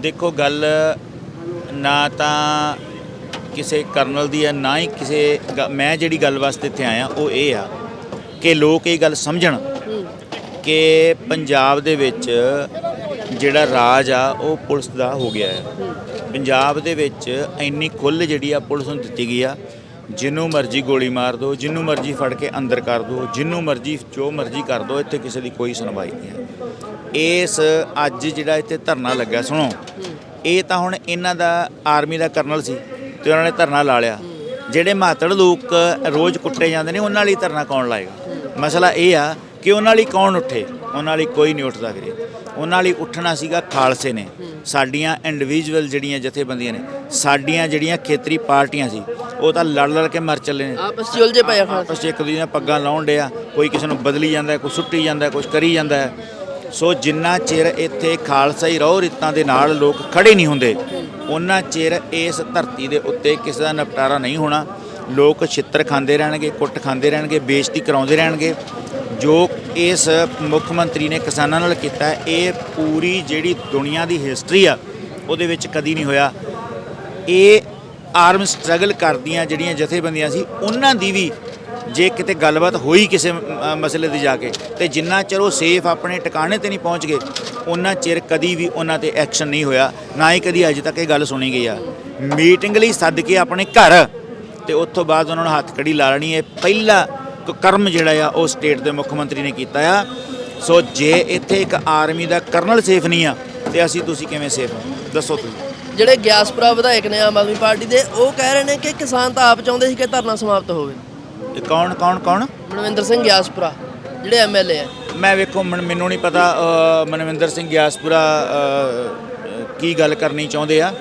ਦੇਖੋ ਗੱਲ ਨਾ ਤਾਂ ਕਿਸੇ ਕਰਨਲ ਦੀ ਹੈ ਨਾ ਹੀ ਕਿਸੇ ਗ- ਮੈਂ ਜਿਹੜੀ ਗੱਲ ਵਾਸਤੇ ਇੱਥੇ ਆਇਆ, ਉਹ ਇਹ ਆ ਕਿ ਲੋਕ ਇਹ ਗੱਲ ਸਮਝਣ ਕਿ ਪੰਜਾਬ ਦੇ ਵਿੱਚ ਜਿਹੜਾ ਰਾਜ ਆ, ਉਹ ਪੁਲਿਸ ਦਾ ਹੋ ਗਿਆ ਹੈ। ਪੰਜਾਬ ਦੇ ਵਿੱਚ ਇੰਨੀ ਖੁੱਲ੍ਹ ਜਿਹੜੀ ਆ, ਪੁਲਿਸ ਨੂੰ ਦਿੱਤੀ ਗਈ ਆ ਜਿਹਨੂੰ ਮਰਜ਼ੀ ਗੋਲੀ ਮਾਰ ਦਿਓ ਜਿਹਨੂੰ ਮਰਜ਼ੀ ਫੜ ਕੇ ਅੰਦਰ ਕਰ ਦਿਓ ਜਿਹਨੂੰ ਮਰਜ਼ੀ, ਜੋ ਮਰਜ਼ੀ ਕਰ ਦਿਓ, ਇੱਥੇ ਕਿਸੇ ਦੀ ਕੋਈ ਸੁਣਵਾਈ ਨਹੀਂ ਹੈ। ਇਸ ਅੱਜ ਜਿਹੜਾ ਇੱਥੇ ਧਰਨਾ ਲੱਗਾ ਸੁਣੋ। ਇਹ ਤਾਂ ਹੁਣ ਇਹਨਾਂ ਦਾ ਆਰਮੀ ਦਾ ਕਰਨਲ ਸੀ ਤੇ ਉਹਨਾਂ ਨੇ ਧਰਨਾ ਲਾ ਲਿਆ। ਜਿਹੜੇ ਮਾਤੜ ਲੋਕ ਰੋਜ਼ ਕੁੱਟੇ ਜਾਂਦੇ ਨੇ, ਉਹਨਾਂ ਲਈ ਧਰਨਾ ਕੌਣ ਲਾਏਗਾ? ਮਸਲਾ ਇਹ ਆ ਕਿ ਉਹਨਾਂ ਲਈ ਕੌਣ ਉੱਠੇ? ਉਹਨਾਂ ਲਈ ਕੋਈ ਨਹੀਂ ਉੱਠਦਾ ਵੀਰੇ। ਉਹਨਾਂ ਲਈ ਉੱਠਣਾ ਸੀਗਾ ਖਾਲਸੇ ਨੇ। ਸਾਡੀਆਂ ਇੰਡੀਵਿਜੂਅਲ ਜਿਹੜੀਆਂ ਜਥੇਬੰਦੀਆਂ ਨੇ, ਸਾਡੀਆਂ ਜਿਹੜੀਆਂ ਖੇਤਰੀ ਪਾਰਟੀਆਂ ਸੀ ਉਹ ਤਾਂ ਲੜ ਲੜ ਕੇ ਮਰ ਚੱਲੇ ਨੇ। ਆਪਸ 'ਚ ਉਲਝੇ ਪਏ ਆ ਆਪਸ 'ਚ ਇੱਕ ਦੂਜੇ ਦੀਆਂ ਪੱਗਾਂ ਲਾਉਣ ਡਿਆ। ਕੋਈ ਕਿਸੇ ਨੂੰ ਬਦਲੀ ਜਾਂਦਾ ਕੋਈ ਸੁੱਟੀ ਜਾਂਦਾ ਕੁਝ ਕਰੀ ਜਾਂਦਾ। ਹੈ। ਸੋ ਜਿੰਨਾ ਚਿਰ ਇੱਥੇ ਖਾਲਸਾ ਹੀ ਰਹੁ ਰਿਤਾਂ ਦੇ ਨਾਲ ਲੋਕ ਖੜੇ ਨਹੀਂ ਹੁੰਦੇ ਉਹਨਾਂ ਚਿਰ ਇਸ ਧਰਤੀ ਦੇ ਉੱਤੇ ਕਿਸੇ ਦਾ ਨਿਪਟਾਰਾ ਨਹੀਂ ਹੋਣਾ। ਲੋਕ ਛਿੱਤਰ ਖਾਂਦੇ ਰਹਿਣਗੇ ਕੁੱਟ ਖਾਂਦੇ ਰਹਿਣਗੇ ਬੇਇੱਜ਼ਤੀ ਕਰਾਉਂਦੇ ਰਹਿਣਗੇ। ਜੋ ਇਸ ਮੁੱਖ ਮੰਤਰੀ ਨੇ ਕਿਸਾਨਾਂ ਨਾਲ ਕੀਤਾ ਹੈ, ਇਹ ਪੂਰੀ ਜਿਹੜੀ ਦੁਨੀਆ ਦੀ ਹਿਸਟਰੀ ਆ ਉਹਦੇ ਵਿੱਚ ਕਦੀ ਨਹੀਂ ਹੋਇਆ। ਇਹ ਆਰਮ ਸਟਰਗਲ ਕਰਦੀਆਂ ਜਿਹੜੀਆਂ ਜਥੇਬੰਦੀਆਂ ਸੀ ਉਹਨਾਂ ਦੀ ਵੀ ਜੇ ਕਿਤੇ ਗੱਲਬਾਤ ਹੋਈ ਕਿਸੇ ਅ, ਮਸਲੇ ਤੇ ਜਾ ਕੇ ਤੇ ਜਿੰਨਾ ਚਿਰ ਉਹ ਸੇਫ ਆਪਣੇ ਟਿਕਾਣੇ ਤੇ ਨਹੀਂ ਪਹੁੰਚ ਗਏ ਉਹਨਾਂ ਚਿਰ ਕਦੀ ਵੀ ਉਹਨਾਂ ਤੇ ਐਕਸ਼ਨ ਨਹੀਂ ਹੋਇਆ ਨਾ ਹੀ ਕਦੀ ਅਜੇ ਤੱਕ ਇਹ ਗੱਲ ਸੁਣੀ ਗਈ ਆ। ਮੀਟਿੰਗ ਲਈ ਸੱਦ ਕੇ ਆਪਣੇ ਘਰ ਤੇ ਉੱਥੋਂ ਬਾਅਦ ਉਹਨਾਂ ਨੂੰ ਹੱਥ ਕੜੀ ਲਾ ਲੈਣੀ ਹੈ। ਪਹਿਲਾ ਕ- ਕਰਮ ਜਿਹੜਾ ਆ ਉਹ ਸਟੇਟ ਦੇ ਮੁੱਖ ਮੰਤਰੀ ਨੇ ਕੀਤਾ ਆ। ਸੋ ਜੇ ਇੱਥੇ ਇੱਕ ਆਰਮੀ ਦਾ ਕਰਨਲ ਸੇਫ ਨਹੀਂ ਆ ਤੇ ਅਸੀਂ ਤੁਸੀਂ ਕਿਵੇਂ ਸੇਫ ਦੱਸੋ ਤੁਸੀਂ। ਜਿਹੜੇ ਗਿਆਸਪੁਰਾ ਵਿਧਾਇਕ ਨੇ ਆਮ ਆਦਮੀ ਪਾਰਟੀ ਦੇ ਉਹ ਕਹਿ ਰਹੇ ਨੇ ਕਿ ਕਿਸਾਨ ਤਾਂ ਆਪ ਚਾਹੁੰਦੇ ਸੀ ਕਿ ਧਰਨਾ ਸਮਾਪਤ ਹੋਵੇ। ਇਹ ਕੌਣ ਕੌਣ ਕੌਣ? ਮਨਵਿੰਦਰ ਸਿੰਘ ਗਿਆਸਪੁਰਾ ਜਿਹੜੇ ਐਮਐਲਏ ਆ। ਮੈਂ ਵੇਖੋ ਮਨ- ਮੈਨੂੰ ਨਹੀਂ ਪਤਾ ਅ, ਮਨਵਿੰਦਰ ਸਿੰਘ ਗਿਆਸਪੁਰਾ ਅ, ਕੀ ਗੱਲ ਕਰਨੀ ਚਾਹੁੰਦੇ ਆ।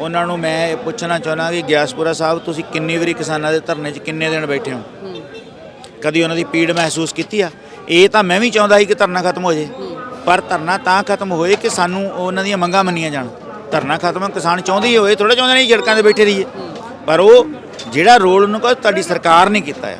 ਉਹਨਾਂ ਨੂੰ ਮੈਂ ਇਹ ਪੁੱਛਣਾ ਚਾਹੁੰਦਾ ਕਿ ਗਿਆਸਪੁਰਾ ਸਾਹਿਬ ਤੁਸੀਂ ਕਿੰਨੀ ਵਾਰੀ ਕਿਸਾਨਾਂ ਦੇ ਧਰਨੇ 'ਚ ਕਿੰਨੇ ਦਿਨ ਬੈਠੇ ਹੋ? ਕਦੀ ਉਹਨਾਂ ਦੀ ਪੀੜ ਮਹਿਸੂਸ ਕੀਤੀ ਆ? ਇਹ ਤਾਂ ਮੈਂ ਵੀ ਚਾਹੁੰਦਾ ਸੀ ਕਿ ਧਰਨਾ ਖਤਮ ਹੋ ਜੇ। ਪਰ ਧਰਨਾ ਤਾਂ ਖਤਮ ਹੋਏ ਕਿ ਸਾਨੂੰ ਉਹਨਾਂ ਦੀਆਂ ਮੰਗਾਂ ਮੰਨੀਆਂ ਜਾਣ। ਧਰਨਾ ਖਤਮ ਕਿਸਾਨ ਚਾਹੁੰਦੇ ਹੀ ਹੋਏ ਥੋੜਾ ਚਾਹੁੰਦੇ ਨਹੀਂ ਸੜਕਾਂ ਤੇ ਬੈਠੇ ਰਹੀਏ। ਪਰ ਉਹ ਜਿਹੜਾ ਰੋਲ ਉਹਨੂੰ ਕਹੋ ਤੁਹਾਡੀ ਸਰਕਾਰ ਨੇ ਕੀਤਾ ਹੈ।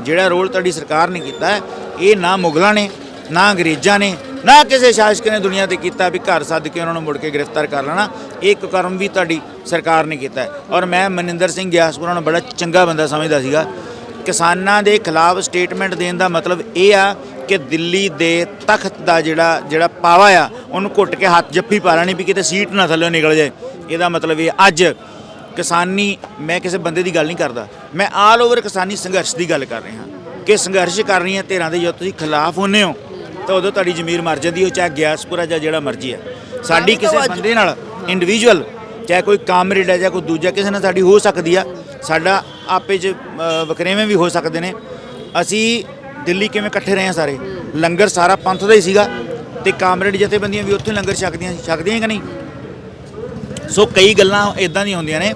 ਜਿਹੜਾ ਰੋਲ ਤੁਹਾਡੀ ਸਰਕਾਰ ਨੇ ਕੀਤਾ ਹੈ, ਇਹ ਨਾ ਮੁਗਲਾਂ ਨੇ ਨਾ ਅੰਗਰੇਜ਼ਾਂ ਨੇ ਨਾ ਕਿਸੇ ਸ਼ਾਸਕ ਨੇ ਦੁਨੀਆ ਤੇ ਕੀਤਾ ਵੀ ਘਰ ਸੱਦ ਕੇ ਉਹਨਾਂ ਨੂੰ ਮੁੜ ਕੇ ਗ੍ਰਿਫਤਾਰ ਕਰ ਲੈਣਾ। ਇਹ ਇੱਕ ਕਰਮ ਵੀ ਤੁਹਾਡੀ ਸਰਕਾਰ ਨੇ ਕੀਤਾ ਔਰ ਮੈਂ ਮਨਿੰਦਰ ਸਿੰਘ ਗਿਆਸਪੁਰਾ ਨੂੰ ਬੜਾ ਚੰਗਾ ਬੰਦਾ ਸਮਝਦਾ ਸੀਗਾ। ਕਿਸਾਨਾਂ ਦੇ ਖਿਲਾਫ ਸਟੇਟਮੈਂਟ ਦੇਣ ਦਾ ਮਤਲਬ ਇਹ ਆ ਕਿ ਦਿੱਲੀ ਦੇ ਤਖਤ ਦਾ ਜਿਹੜਾ ਜਿਹੜਾ ਪਾਵਾ ਆ ਉਹਨੂੰ ਘੁੱਟ ਕੇ ਹੱਥ ਜੱਫੀ ਪਾ ਲੈਣੀ ਵੀ ਕਿਤੇ ਸੀਟ ਨਾ ਥੱਲੇ ਨਿਕਲ ਜਾਏ। ਇਹਦਾ ਮਤਲਬ ਇਹ ਅੱਜ ਕਿਸਾਨੀ ਮੈਂ ਕਿਸੇ ਬੰਦੇ ਦੀ ਗੱਲ ਨਹੀਂ ਕਰਦਾ। ਮੈਂ ਆਲ ਓਵਰ ਕਿਸਾਨੀ ਸੰਘਰਸ਼ ਦੀ ਗੱਲ ਕਰ ਰਿਹਾ ਕਿ ਸੰਘਰਸ਼ ਕਰ ਰਹੀਆਂ ਧਿਰਾਂ ਦੇ ਜਦੋਂ ਤੁਸੀਂ ਖਿਲਾਫ ਹੁੰਨੇ ਹੋ ਤਾਂ ਉਦੋਂ ਤੁਹਾਡੀ ਜ਼ਮੀਰ ਮਰ ਜਾਂਦੀ ਹੋ ਚਾਹੇ ਗਿਆਸਪੁਰਾ ਜਾਂ ਜਿਹੜਾ ਮਰਜ਼ੀ ਹੈ ਸਾਡੀ ਕਿਸੇ ਬੰਦੇ ਨਾਲ ਇੰਡੀਵਿਜੂਅਲ ਚਾਹੇ ਕੋਈ ਕਾਮਰੇਡ ਹੈ ਜਾਂ ਕੋਈ ਦੂਜਾ ਕਿਸੇ ਨਾਲ ਸਾਡੀ ਹੋ ਸਕਦੀ ਆ। ਸਾਡਾ ਆਪੇ 'ਚ ਅ, ਵਖਰੇਵੇਂ ਵੀ ਹੋ ਸਕਦੇ ਨੇ। ਅਸੀਂ ਦਿੱਲੀ ਕਿਵੇਂ ਇਕੱਠੇ ਰਹੇ ਹਾਂ ਸਾਰੇ? ਲੰਗਰ ਸਾਰਾ ਪੰਥ ਦਾ ਹੀ ਸੀਗਾ ਤੇ ਕਾਮਰੇਡ ਜਥੇਬੰਦੀਆਂ ਵੀ ਉੱਥੇ ਲੰਗਰ ਛਕਦੀਆਂ ਛਕਦੀਆਂ ਕਿ ਨਹੀਂ? ਸੋ ਕਈ ਗੱਲਾਂ ਇਦਾਂ ਦੀਆਂ ਹੁੰਦੀਆਂ ਨੇ,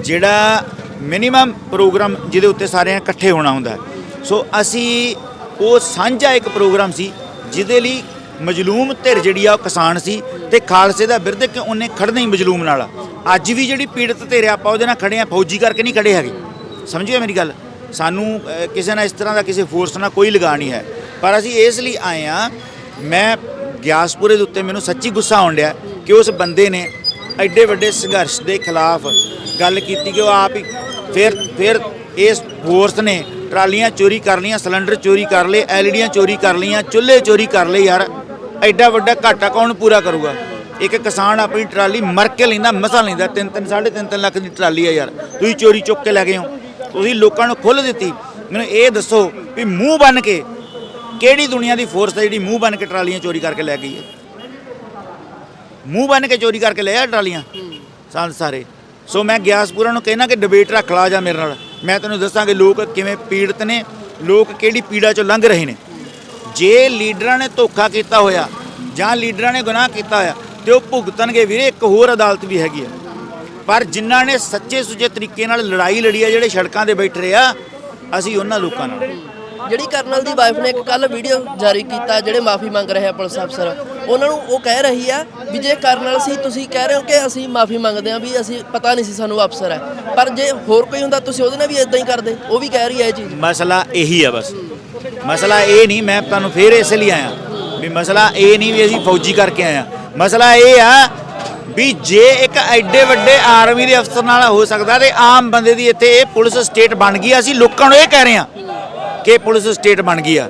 ਜਿਹੜਾ ਮਿਨੀਮਮ ਪ੍ਰੋਗਰਾਮ ਜਿਹਦੇ ਉੱਤੇ ਸਾਰਿਆਂ ਇਕੱਠੇ ਹੋਣਾ ਹੁੰਦਾ ਸੋ ਅਸੀਂ, ਉਹ ਸਾਂਝਾ ਇੱਕ ਪ੍ਰੋਗਰਾਮ ਸੀ, ਜਿਹਦੇ ਲਈ ਮਜਲੂਮ ਧਿਰ ਜਿਹੜੀ ਆ ਉਹ ਕਿਸਾਨ ਸੀ ਤੇ ਖਾਲਸੇ ਦਾ ਬਿਰਧ ਕਿ ਉਹਨੇ ਖੜਨਾ ਹੀ ਮਜਲੂਮ ਨਾਲ। ਅੱਜ ਵੀ ਜਿਹੜੀ ਪੀੜਤ ਧਿਰ ਆਪਾਂ ਉਹਦੇ ਨਾਲ ਖੜੇ ਆ, ਫੌਜੀ ਕਰਕੇ ਨਹੀਂ ਖੜੇ ਹੈਗੇ। ਸਮਝਿਓ ਮੇਰੀ ਗੱਲ? ਸਾਨੂੰ ਕਿਸੇ ਨਾਲ ਇਸ ਤਰ੍ਹਾਂ ਦਾ ਕਿਸੇ ਫੋਰਸ ਨਾਲ ਕੋਈ ਲਗਾ ਨਹੀਂ ਹੈ। ਪਰ ਅਸੀਂ ਇਸ ਲਈ ਆਏ ਆ ਮੈਂ ਗਿਆਸਪੁਰੇ ਦੇ ਉੱਤੇ ਮੈਨੂੰ ਸੱਚੀ ਗੁੱਸਾ ਆਉਣ ਡਿਆ ਕਿ ਉਸ ਬੰਦੇ ਨੇ ਐਡੇ ਵੱਡੇ ਸੰਘਰਸ਼ ਦੇ ਖਿਲਾਫ ਗੱਲ ਕੀਤੀ ਕਿ ਉਹ ਆਪ ਹੀ ਫਿਰ ਫਿਰ ਇਸ ਫੋਰਸ ਨੇ ਟਰਾਲੀਆਂ ਚੋਰੀ ਕਰ ਲਈਆਂ ਸਿਲੰਡਰ ਚੋਰੀ ਕਰ ਲਏ, ਐਲਈਡੀਆਂ ਚੋਰੀ ਕਰ ਲਈਆਂ, ਚੁੱਲ੍ਹੇ ਚੋਰੀ ਕਰ ਲਏ ਯਾਰ। ਐਡਾ ਵੱਡਾ ਘਾਟਾ ਕੌਣ ਪੂਰਾ ਕਰੂਗਾ? ਇੱਕ ਕਿਸਾਨ ਆਪਣੀ ਟਰਾਲੀ ਮਰ ਕੇ ਲੈਂਦਾ, ਮਸਾ ਲੈਂਦਾ 3 3 3.5 3 ਲੱਖ ਦੀ ਟਰਾਲੀ ਆ ਯਾਰ। ਤੁਸੀਂ ਚੋਰੀ ਚੁੱਕ ਕੇ ਲੈ ਗਏ ਹੋ। ਤੁਸੀਂ ਲੋਕਾਂ ਨੂੰ ਖੁੱਲ੍ਹ ਦਿੱਤੀ। ਮੈਨੂੰ ਇਹ ਦੱਸੋ ਵੀ ਮੂੰਹ ਬਨ ਕੇ ਕਿਹੜੀ ਦੁਨੀਆ ਦੀ ਫੋਰਸ ਹੈ ਜਿਹੜੀ ਮੂੰਹ ਬਨ ਕੇ ਟਰਾਲੀਆਂ ਚੋਰੀ ਕਰਕੇ ਲੈ ਗਈ ਹੈ? ਮੂੰਹ ਬੰਨ ਕੇ ਚੋਰੀ ਕਰਕੇ ਲੈ ਆ ਟਰਾਲੀਆਂ? ਸੰਤ ਸਾਰੇ। ਸੋ ਮੈਂ ਗਿਆਸਪੁਰਾ ਨੂੰ ਕਹਿਣਾ ਕਿ ਡਿਬੇਟ ਰੱਖ ਲਾ ਜਾ ਮੇਰੇ ਨਾਲ। ਮੈਂ ਤੈਨੂੰ ਦੱਸਾਂਗੇ ਲੋਕ ਕਿਵੇਂ ਪੀੜਤ ਨੇ, ਲੋਕ ਕਿਹੜੀ ਪੀੜਾ ਚੋਂ ਲੰਘ ਰਹੇ ਨੇ। ਜੇ ਲੀਡਰਾਂ ਨੇ ਧੋਖਾ ਕੀਤਾ ਹੋਇਆ ਜਾਂ ਲੀਡਰਾਂ ਨੇ ਗੁਨਾਹ ਕੀਤਾ ਹੋਇਆ, ਤੇ ਉਹ ਭੁਗਤਣਗੇ ਵੀਰੇ, ਇੱਕ ਹੋਰ ਅਦਾਲਤ ਵੀ ਹੈਗੀ ਹੈ ਪਰ ਜਿਨ੍ਹਾਂ ਨੇ ਸੱਚੇ ਸੁੱਚੇ ਤਰੀਕੇ ਨਾਲ ਲੜਾਈ ਲੜੀ ਆ ਜਿਹੜੇ ਸੜਕਾਂ ਤੇ ਬੈਠ ਰਹੇ ਆ ਅਸੀਂ ਉਹਨਾਂ ਲੋਕਾਂ ਨਾਲ। ਜਿਹੜੀ ਕਰਨਲ ਦੀ ਵਾਈਫ ਨੇ ਇੱਕ ਕੱਲ ਵੀਡੀਓ ਜਾਰੀ ਕੀਤਾ ਜਿਹੜੇ ਮਾਫੀ ਮੰਗ ਰਹੇ ਆ ਪੁਲਿਸ ਅਫਸਰ ਉਹਨਾਂ ਨੂੰ ਉਹ ਕਹਿ ਰਹੀ ਆ ਵੀ ਜੇ ਕਰਨਲ ਸੀ ਤੁਸੀਂ ਕਹਿ ਰਹੇ ਹੋ ਕਿ ਅਸੀਂ ਮਾਫੀ ਮੰਗਦੇ ਆ ਵੀ ਅਸੀਂ ਪਤਾ ਨਹੀਂ ਸੀ ਸਾਨੂੰ ਅਫਸਰ ਹੈ। ਪਰ ਜੇ ਹੋਰ ਕੋਈ ਹੁੰਦਾ ਤੁਸੀਂ ਉਹਦੇ ਨਾਲ ਵੀ ਇਦਾਂ ਹੀ ਕਰਦੇ ਉਹ ਵੀ ਕਹਿ ਰਹੀ ਹੈ ਇਹ ਚੀਜ਼। ਮਸਲਾ ਇਹੀ ਆ ਬਸ। ਮਸਲਾ ਇਹ ਨਹੀਂ ਮੈਂ ਤੁਹਾਨੂੰ ਫੇਰ ਇਸ ਲਈ ਆਇਆ ਵੀ ਮਸਲਾ ਇਹ ਨਹੀਂ ਵੀ ਅਸੀਂ ਫੌਜੀ ਕਰਕੇ ਆਇਆ ਮਸਲਾ ਇਹ ਆ ਵੀ ਜੇ ਇੱਕ ਐਡੇ ਵੱਡੇ ਆਰਮੀ ਦੇ ਅਫਸਰ ਨਾਲ ਹੋ ਸਕਦਾ ਤੇ ਆਮ ਬੰਦੇ ਦੀ ਇੱਥੇ ਇਹ ਪੁਲਿਸ ਸਟੇਟ ਬਣ ਗਈ ਅਸੀਂ ਲੋਕਾਂ ਨੂੰ ਇਹ ਕਹਿ ਰਹੇ ਹਾਂ ਕਿ ਪੁਲਿਸ ਸਟੇਟ ਬਣ ਗਈ ਆ।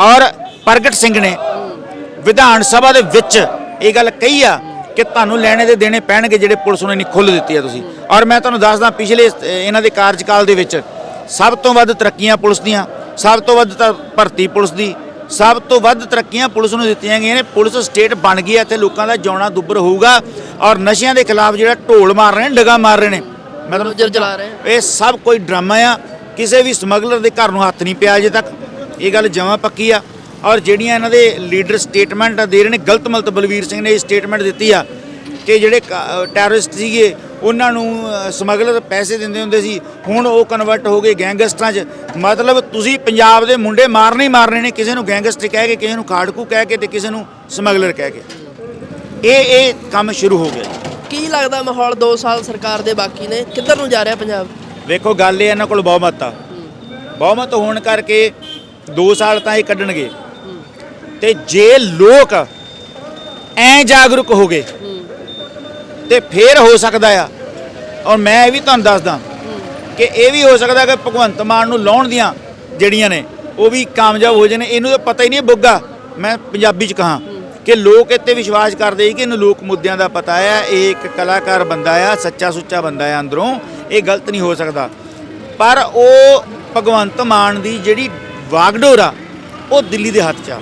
ਔਰ ਪ੍ਰਗਟ ਸਿੰਘ ਨੇ ਵਿਧਾਨ ਸਭਾ ਦੇ ਵਿੱਚ ਇਹ ਗੱਲ ਕਹੀ ਆ ਕਿ ਤੁਹਾਨੂੰ ਲੈਣੇ ਦੇ ਦੇਣੇ ਪੈਣਗੇ ਜਿਹੜੇ ਪੁਲਿਸ ਨੂੰ ਨਹੀਂ ਖੁੱਲ੍ਹ ਦਿੱਤੀ ਆ ਤੁਸੀਂ। ਔਰ ਮੈਂ ਤੁਹਾਨੂੰ ਦੱਸਦਾ ਪਿਛਲੇ ਇਹਨਾਂ ਦੇ ਕਾਰਜਕਾਲ ਦੇ ਵਿੱਚ ਸਭ ਤੋਂ ਵੱਧ ਤਰੱਕੀਆਂ ਪੁਲਿਸ ਦੀਆਂ, ਸਭ ਤੋਂ ਵੱਧ ਤਾਂ ਭਰਤੀ ਪੁਲਿਸ ਦੀ ਸਭ ਤੋਂ ਵੱਧ ਤਰੱਕੀਆਂ ਪੁਲਿਸ ਨੂੰ ਦਿੱਤੀਆਂ ਗਈਆਂ ਨੇ। ਪੁਲਿਸ ਸਟੇਟ ਬਣ ਗਈ ਹੈ ਇੱਥੇ ਲੋਕਾਂ ਦਾ ਜਿਉਣਾ ਦੁੱਬਰ ਹੋਊਗਾ ਔਰ ਨਸ਼ਿਆਂ ਦੇ ਖਿਲਾਫ ਜਿਹੜਾ ਢੋਲ ਮਾਰ ਰਹੇ ਨੇ ਡਗਾ ਮਾਰ ਰਹੇ ਨੇ। ਮੈਂ ਤੁਹਾਨੂੰ ਬੁਲਡੋਜ਼ਰ ਚਲਾ ਰਹੇ ਇਹ ਸਭ ਕੋਈ ਡਰਾਮਾ ਆ। ਕਿਸੇ ਵੀ ਸਮਗਲਰ ਦੇ ਘਰ ਨੂੰ ਹੱਥ ਨਹੀਂ ਪਿਆ ਅਜੇ ਤੱਕ। ਇਹ ਗੱਲ ਜਮਾਂ ਪੱਕੀ ਆ। ਔਰ ਜਿਹੜੀਆਂ ਇਹਨਾਂ ਦੇ ਲੀਡਰ ਸਟੇਟਮੈਂਟ ਦੇ ਰਹੇ ਨੇ ਗਲਤ ਮਲਤ ਬਲਵੀਰ ਸਿੰਘ ਨੇ ਇਹ ਸਟੇਟਮੈਂਟ ਦਿੱਤੀ ਆ ਕਿ ਜਿਹੜੇ ਟੈਰਰਿਸਟ ਸੀਗੇ ਉਹਨਾਂ ਨੂੰ ਸਮਗਲਰ ਪੈਸੇ ਦਿੰਦੇ ਹੁੰਦੇ ਸੀ। ਹੁਣ ਉਹ ਕਨਵਰਟ ਹੋ ਗਏ ਗੈਂਗਸਟਰਾਂ 'ਚ। ਮਤਲਬ ਤੁਸੀਂ ਪੰਜਾਬ ਦੇ ਮੁੰਡੇ ਮਾਰਨੇ ਹੀ ਮਾਰਨੇ ਨੇ ਕਿਸੇ ਨੂੰ ਗੈਂਗਸਟਰ ਕਹਿ ਕੇ ਕਿਸੇ ਨੂੰ ਖਾੜਕੂ ਕਹਿ ਕੇ ਤੇ ਕਿਸੇ ਨੂੰ ਸਮਗਲਰ ਕਹਿ ਕੇ। ਇਹ ਇਹ ਕੰਮ ਸ਼ੁਰੂ ਹੋ ਗਿਆ ਕੀ ਲੱਗਦਾ ਮਾਹੌਲ 2 ਸਾਲ ਸਰਕਾਰ ਦੇ ਬਾਕੀ ਨੇ? ਕਿੱਧਰ ਨੂੰ ਜਾ ਰਿਹਾ ਪੰਜਾਬ? ਵੇਖੋ ਗੱਲ ਇਹ ਇਹਨਾਂ ਕੋਲ ਬਹੁਮਤ ਆ। ਬਹੁਮਤ ਹੋਣ ਕਰਕੇ 2 ਸਾਲ ਤਾਂ ਇਹ ਕੱਢਣਗੇ। ਤੇ ਜੇ ਲੋਕ ਐ ਜਾਗਰੂਕ ਹੋ ਗਏ ਤੇ ਫੇਰ ਹੋ ਸਕਦਾ ਆ ਔਰ ਮੈਂ ਇਹ ਵੀ ਤੁਹਾਨੂੰ ਦੱਸਦਾ ਕਿ ਇਹ ਵੀ ਹੋ ਸਕਦਾ ਕਿ ਭਗਵੰਤ ਮਾਨ ਨੂੰ ਲਾਉਣ ਦੀਆਂ ਜਿਹੜੀਆਂ ਨੇ, ਉਹ ਵੀ ਕਾਮਯਾਬ ਹੋ ਜਾਣ। ਇਹਨੂੰ ਤਾਂ ਪਤਾ ਹੀ ਨਹੀਂ ਬੁੱਗਾ। ਮੈਂ ਪੰਜਾਬੀ ਚ ਕਹਾਂ ਕਿ ਲੋਕ ਇੱਥੇ ਵਿਸ਼ਵਾਸ ਕਰਦੇ ਕਿ ਇਹਨੂੰ ਲੋਕ ਮੁੱਦਿਆਂ ਦਾ ਪਤਾ ਆ ਇਹ ਇੱਕ ਕਲਾਕਾਰ ਬੰਦਾ ਆ, ਸੱਚਾ ਸੁੱਚਾ ਬੰਦਾ ਆ ਅੰਦਰੋਂ। ਇਹ ਗਲਤ ਨਹੀਂ ਹੋ ਸਕਦਾ। ਪਰ ਉਹ ਭਗਵੰਤ ਮਾਨ ਦੀ ਜਿਹੜੀ ਵਾਗਡੋਰ ਆ, ਉਹ ਦਿੱਲੀ ਦੇ ਹੱਥ 'ਚ ਆ।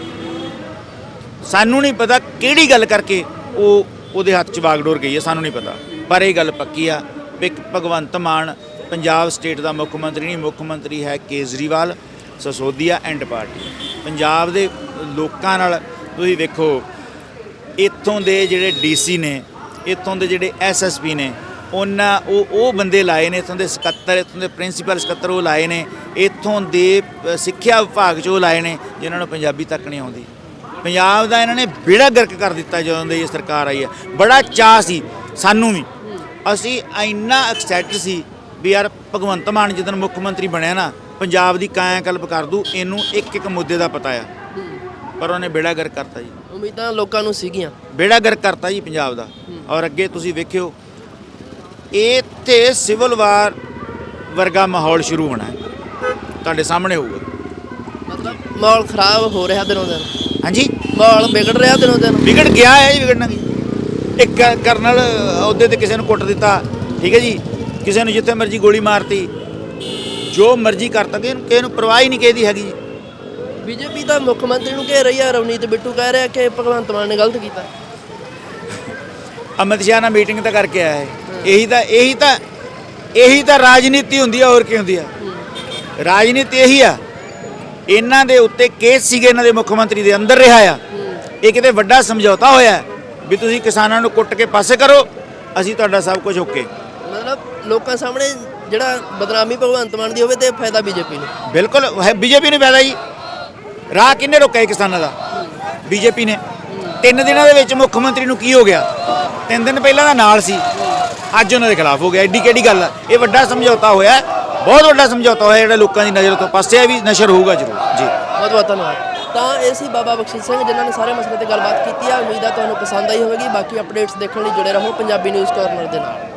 ਸਾਨੂੰ ਨਹੀਂ ਪਤਾ ਕਿਹੜੀ ਗੱਲ ਕਰਕੇ ਉਹ ਉਹਦੇ ਹੱਥ 'ਚ ਵਾਗਡੋਰ ਗਈ ਹੈ ਸਾਨੂੰ ਨਹੀਂ ਪਤਾ। ਪਰ ਇਹ ਗੱਲ ਪੱਕੀ ਆ ਵੀ ਭਗਵੰਤ ਮਾਨ, ਪੰਜਾਬ ਸਟੇਟ ਦਾ ਮੁੱਖ ਮੰਤਰੀ ਨਹੀਂ, ਮੁੱਖ ਮੰਤਰੀ ਹੈ ਕੇਜਰੀਵਾਲ, ਸਸੋਦੀਆ ਐਂਡ ਪਾਰਟੀ। ਪੰਜਾਬ ਦੇ ਲੋਕਾਂ ਨਾਲ ਤੁਸੀਂ ਵੇਖੋ, ਇੱਥੋਂ ਦੇ ਜਿਹੜੇ ਡੀਸੀ ਨੇ, ਇੱਥੋਂ ਦੇ ਜਿਹੜੇ ਐਸਐਸਪੀ ਨੇ, ਉਹਨਾਂ ਉਹ ਉਹ ਬੰਦੇ ਲਾਏ ਨੇ, ਇੱਥੋਂ ਦੇ ਸਕੱਤਰ, ਇੱਥੋਂ ਦੇ ਪ੍ਰਿੰਸੀਪਲ ਸਕੱਤਰ ਉਹ ਲਾਏ ਨੇ, ਇੱਥੋਂ ਦੇ ਸਿੱਖਿਆ ਵਿਭਾਗ 'ਚ ਉਹ ਲਾਏ ਨੇ, ਜਿਨ੍ਹਾਂ ਨੂੰ ਪੰਜਾਬੀ ਤੱਕ ਨਹੀਂ ਆਉਂਦੀ। ਪੰਜਾਬ ਦਾ ਇਹਨਾਂ ਨੇ ਬੇੜਾ ਗਰਕ ਕਰ ਦਿੱਤਾ ਜਦੋਂ ਦੀ ਇਹ ਸਰਕਾਰ ਆਈ ਹੈ। ਬੜਾ ਚਾਅ ਸੀ, ਸਾਨੂੰ ਵੀ। ਅਸੀਂ ਇੰਨਾ ਐਕਸਾਈਟਡ ਸੀ ਵੀ ਯਾਰ ਭਗਵੰਤ ਮਾਨ ਜਦੋਂ ਮੁੱਖ ਮੰਤਰੀ ਬਣਿਆ ਨਾ ਪੰਜਾਬ ਦੀ ਕਾਇਆ ਕਲਪ ਕਰ ਦੂ ਇਹਨੂੰ ਇੱਕ ਇੱਕ ਮੁੱਦੇ ਦਾ ਪਤਾ ਆ। ਪਰ ਉਹਨੇ ਬੇੜਾ ਗਰਕ ਕਰਤਾ ਜੀ। ਉਮੀਦਾਂ ਲੋਕਾਂ ਨੂੰ ਸੀਗੀਆਂ। ਬੇੜਾ ਗਰਕ ਕਰਤਾ ਜੀ ਪੰਜਾਬ ਦਾ। ਔਰ ਅੱਗੇ ਤੁਸੀਂ ਵੇਖਿਓ ਇੱਥੇ ਸਿਵਲ ਵਾਰ ਵਰਗਾ ਮਾਹੌਲ ਸ਼ੁਰੂ ਹੋਣਾ ਹੈ। ਤੁਹਾਡੇ ਸਾਹਮਣੇ ਹੋਊਗਾ। ਮਤਲਬ ਮਾਹੌਲ ਖਰਾਬ ਹੋ ਰਿਹਾ ਦਿਨੋਂ ਦਿਨ। ਹਾਂਜੀ? ਮਾਹੌਲ ਵਿਗੜ ਰਿਹਾ ਦਿਨੋਂ ਦਿਨ। ਵਿਗੜ ਗਿਆ ਹੈ ਜੀ ਵਿਗੜਨਾ ਕੀ? ਇੱਕ ਕਰਨਲ ਅਹੁਦੇ ਤੇ ਕਿਸੇ ਨੂੰ ਕੁੱਟ ਦਿੱਤਾ ਠੀਕ ਹੈ ਜੀ? ਕਿਸੇ ਨੂੰ ਜਿੱਥੇ ਮਰਜ਼ੀ ਗੋਲੀ ਮਾਰਤੀ। ਜੋ ਮਰਜ਼ੀ ਕਰਤਾ ਕਿ ਇਹਨੂੰ ਕਿਸੇ ਨੂੰ ਪਰਵਾਹ ਹੀ ਨਹੀਂ ਕਿਹਦੀ ਹੈਗੀ ਜੀ। ਬੀਜੇਪੀ ਤਾਂ ਮੁੱਖ ਮੰਤਰੀ ਨੂੰ ਘੇਰ ਰਹੀ ਆ ਰਵਨੀਤ ਬਿੱਟੂ ਕਹਿ ਰਿਹਾ ਕਿ ਭਗਵੰਤ ਮਾਨ ਨੇ ਗਲਤ ਕੀਤਾ। ਅਮਿਤ ਸ਼ਾਹ ਨਾਲ ਮੀਟਿੰਗ ਤਾਂ ਕਰਕੇ ਆਇਆ ਹੈ ਇਹੀ ਤਾਂ ਇਹੀ ਤਾਂ ਇਹੀ ਤਾਂ ਰਾਜਨੀਤੀ ਹੁੰਦੀ ਆ ਹੋਰ ਕੀ ਹੁੰਦੀ ਆ? ਰਾਜਨੀਤੀ ਇਹੀ ਆ। ਇਹਨਾਂ ਦੇ ਉੱਤੇ ਕੇਸ ਸੀਗੇ ਇਹਨਾਂ ਦੇ ਮੁੱਖ ਮੰਤਰੀ ਦੇ ਅੰਦਰ ਰਿਹਾ ਆ। ਇਹ ਕਿਤੇ ਵੱਡਾ ਸਮਝੌਤਾ ਹੋਇਆ। ਵੀ ਤੁਸੀਂ ਕਿਸਾਨਾਂ ਨੂੰ ਕੁੱਟ ਕੇ ਪਾਸੇ ਕਰੋ ਅਸੀਂ ਤੁਹਾਡਾ ਸਭ ਕੁਝ ਓਕੇ ਮਤਲਬ ਲੋਕਾਂ ਸਾਹਮਣੇ ਜਿਹੜਾ ਬਦਨਾਮੀ ਭਗਵੰਤ ਮਾਨ ਦੀ ਹੋਵੇ ਤੇ ਫਾਇਦਾ ਬੀਜੇਪੀ ਨੂੰ। ਬਿਲਕੁਲ ਬੀਜੇਪੀ ਨੇ ਫਾਇਦਾ ਜੀ। ਰਾਹ ਕਿੰਨੇ ਰੋਕਿਆ ਕਿਸਾਨਾਂ ਦਾ? ਬੀਜੇਪੀ ਨੇ। ਤਿੰਨ ਦਿਨਾਂ ਦੇ ਵਿੱਚ ਮੁੱਖ ਮੰਤਰੀ ਨੂੰ ਕੀ ਹੋ ਗਿਆ? ਤਿੰਨ ਦਿਨ ਪਹਿਲਾਂ ਦਾ ਨਾਲ ਸੀ। ਅੱਜ ਉਹਨਾਂ ਦੇ ਖਿਲਾਫ ਹੋ ਗਿਆ। ਐਡੀ ਕਿਹੜੀ ਗੱਲ ਇਹ ਵੱਡਾ ਸਮਝੌਤਾ ਹੋਇਆ। ਹੈ, ਬਹੁਤ ਵੱਡਾ ਸਮਝੌਤਾ ਹੋਇਆ ਜਿਹੜਾ ਲੋਕਾਂ ਦੀ ਨਜ਼ਰ ਤੋਂ। ਪਾਸੇ ਆ ਵੀ ਨਸ਼ਰ ਹੋਊਗਾ ਜ਼ਰੂਰ। ਜੀ। ਬਹੁਤ ਬਹੁਤ ਧੰਨਵਾਦ। ਤਾਂ ਇਹ ਸੀ ਬਾਬਾ ਬਖਸ਼ੀਸ਼ ਸਿੰਘ ਜਿਨ੍ਹਾਂ ਨੇ ਸਾਰੇ ਮਸਲੇ ਤੇ ਗੱਲਬਾਤ ਕੀਤੀ ਆ। ਉਮੀਦ ਆ ਤੁਹਾਨੂੰ ਪਸੰਦ ਆਈ ਹੋਵੇਗੀ। ਬਾਕੀ ਅਪਡੇਟਸ ਦੇਖਣ ਲਈ ਜੁੜੇ ਰਹੋ ਪੰਜਾਬੀ ਨਿਊਜ਼ ਕਾਰਨਰ ਦੇ ਨਾਲ।